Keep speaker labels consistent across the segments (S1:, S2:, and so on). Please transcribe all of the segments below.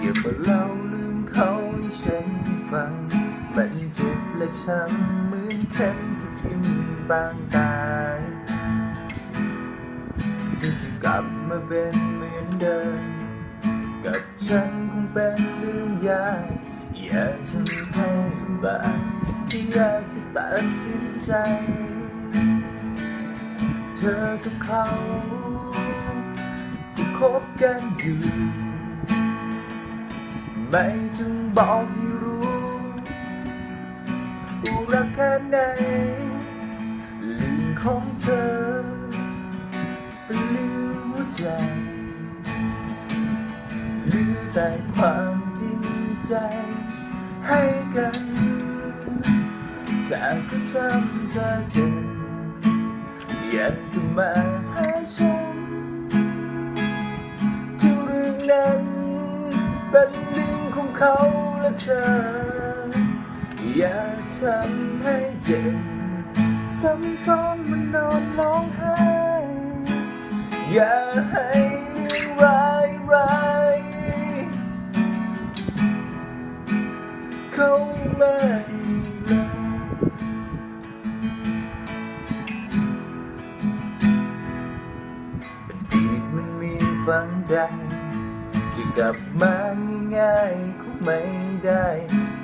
S1: ว่าเราลืมเขาให้ฉันฟัง มันเจ็บและช้ำเหมือนเข็มที่ทิ่มบางตายที่จะกลับมาเป็นเหมือนเดิม กับฉันคงเป็นเรื่องยากอย่าทำให้ลำบากที่อยากจะตัดสินใจ เธอกับเขาก็คบกันอยู่ ไม่จงบอกให้รู้ว่ารักแค่ไหนลืมของเธอเป็นลืมหัวใจหลือแต่ความจริงใจให้กันจากก็ทำเธอเจ็บอยากจะมา เธอ อย่าทำให้เจ็บซ้ำซ้อนมันนอนร้องไห้อย่าให้เรื่องร้ายร้ายเขาไม่รักอดีตมันมีฝังใจ จะกลับมาง่ายๆคงไม่ได้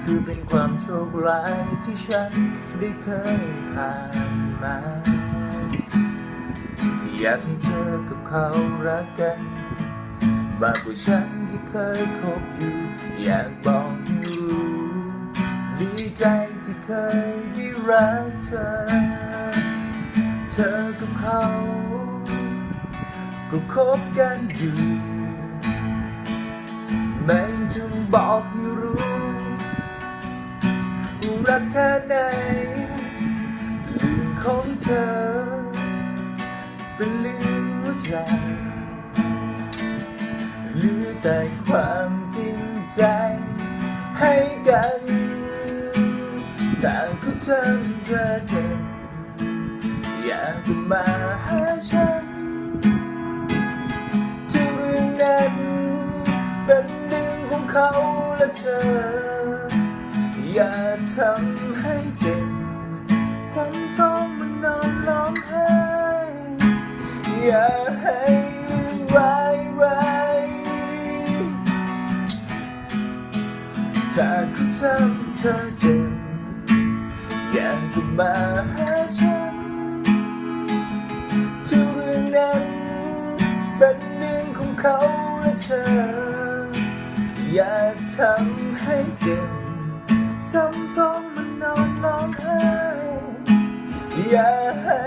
S1: คือเป็นความโชคร้ายที่ฉันได้เคยผ่านมา อยากให้เธอกับเขารักกันมากกว่าฉันที่เคยคบอยู่ อยากบอกให้รู้ดีใจที่เคยได้รักเธอ เธอกับเขา ก็คบกันอยู่ บอกให้รู้รักแค่ไหนลืมของเธอ เป็นลืมหัวใจหลือแต่ความจริงใจให้กันถ้าเขาทำเธอเจ็บอยากมาหาฉัน เธอ อย่าทำให้เจ็บซ้ำซ้อนมันนอนร้องไห้อย่าให้เรื่องร้ายร้ายถ้าเขาทำเธอเจ็บอย่ากจะมาหาฉันทุกเรื่องนั้นเป็นเรื่องของเขาและเธอ ทำให้เจ็บซ้ำซ้อนมันนอนร้องไห้อย่าให้